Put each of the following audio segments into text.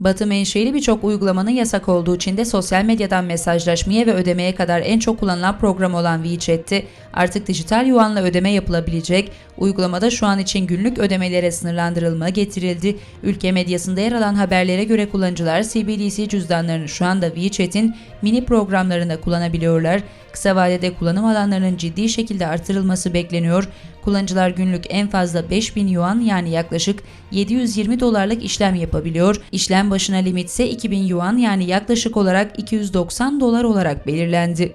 Batı menşeli birçok uygulamanın yasak olduğu Çin'de sosyal medyadan mesajlaşmaya ve ödemeye kadar en çok kullanılan program olan WeChat'te artık dijital yuanla ödeme yapılabilecek. Uygulamada şu an için günlük ödemelere sınırlandırılma getirildi. Ülke medyasında yer alan haberlere göre kullanıcılar CBDC cüzdanlarını şu anda WeChat'in mini programlarında kullanabiliyorlar. Kısa vadede kullanım alanlarının ciddi şekilde artırılması bekleniyor. Kullanıcılar günlük en fazla 5000 yuan yani yaklaşık 720 dolarlık işlem yapabiliyor. İşlem başına limit ise 2000 yuan yani yaklaşık olarak 290 dolar olarak belirlendi.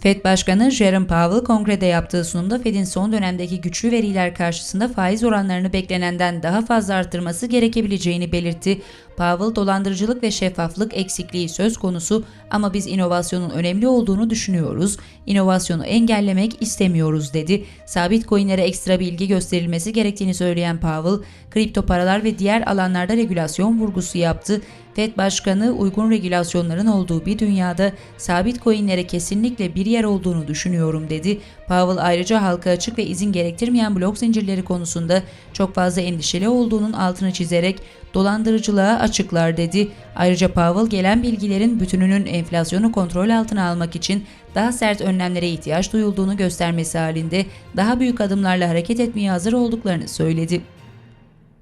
Fed Başkanı Jerome Powell kongrede yaptığı sunumda Fed'in son dönemdeki güçlü veriler karşısında faiz oranlarını beklenenden daha fazla arttırması gerekebileceğini belirtti. Powell dolandırıcılık ve şeffaflık eksikliği söz konusu ama biz inovasyonun önemli olduğunu düşünüyoruz. İnovasyonu engellemek istemiyoruz dedi. Sabit coinlere ekstra bilgi gösterilmesi gerektiğini söyleyen Powell, kripto paralar ve diğer alanlarda regülasyon vurgusu yaptı. Fed Başkanı uygun regülasyonların olduğu bir dünyada sabit coinlere kesinlikle bir yer olduğunu düşünüyorum dedi. Powell ayrıca halka açık ve izin gerektirmeyen blok zincirleri konusunda çok fazla endişeli olduğunun altını çizerek dolandırıcılığa açıklar dedi. Ayrıca Powell gelen bilgilerin bütününün enflasyonu kontrol altına almak için daha sert önlemlere ihtiyaç duyulduğunu göstermesi halinde daha büyük adımlarla hareket etmeye hazır olduklarını söyledi.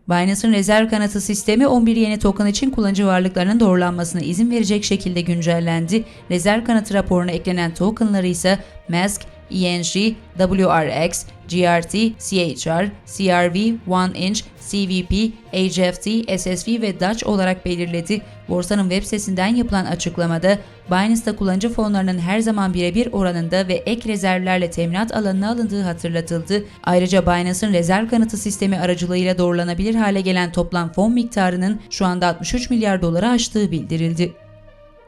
Binance'ın rezerv kanıtı sistemi 11 yeni token için kullanıcı varlıklarının doğrulanmasına izin verecek şekilde güncellendi. Rezerv kanıtı raporuna eklenen tokenları ise Mask, ENG, WRX, GRT, CHR, CRV, One Inch, CVP, HFT, SSV ve Dutch olarak belirledi. Borsanın web sitesinden yapılan açıklamada Binance'da kullanıcı fonlarının her zaman birebir oranında ve ek rezervlerle teminat alanına alındığı hatırlatıldı. Ayrıca Binance'ın rezerv kanıtı sistemi aracılığıyla doğrulanabilir hale gelen toplam fon miktarının şu anda 63 milyar doları aştığı bildirildi.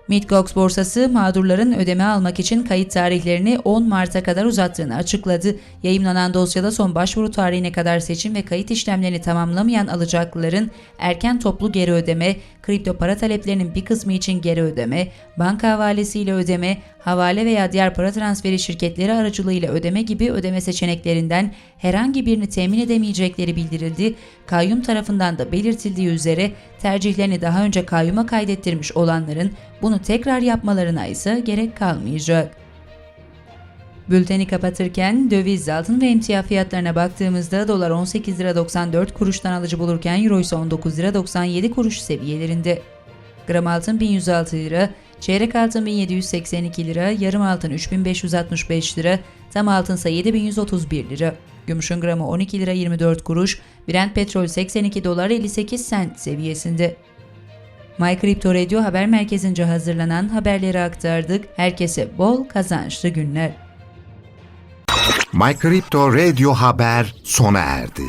Midgox borsası mağdurların ödeme almak için kayıt tarihlerini 10 Mart'a kadar uzattığını açıkladı. Yayımlanan dosyada son başvuru tarihine kadar seçim ve kayıt işlemlerini tamamlamayan alacaklıların erken toplu geri ödeme, kripto para taleplerinin bir kısmı için geri ödeme, banka havalesiyle ödeme, havale veya diğer para transferi şirketleri aracılığıyla ödeme gibi ödeme seçeneklerinden herhangi birini temin edemeyecekleri bildirildi. Kayyum tarafından da belirtildiği üzere tercihlerini daha önce kayyuma kaydettirmiş olanların bunu tekrar yapmalarına ise gerek kalmayacak. Bülteni kapatırken döviz, altın ve emtia fiyatlarına baktığımızda dolar 18 lira 94 kuruştan alıcı bulurken euro ise 19 lira 97 kuruş seviyelerinde. Gram altın 1106 lira, çeyrek altın 1782 lira, yarım altın 3565 lira, tam altın ise 7131 lira. Gümüşün gramı 12 lira 24 kuruş, Brent petrol 82 dolar 58 sent seviyesinde. My Crypto Radio haber merkezince hazırlanan haberleri aktardık. Herkese bol kazançlı günler. My Crypto Radio Haber sona erdi.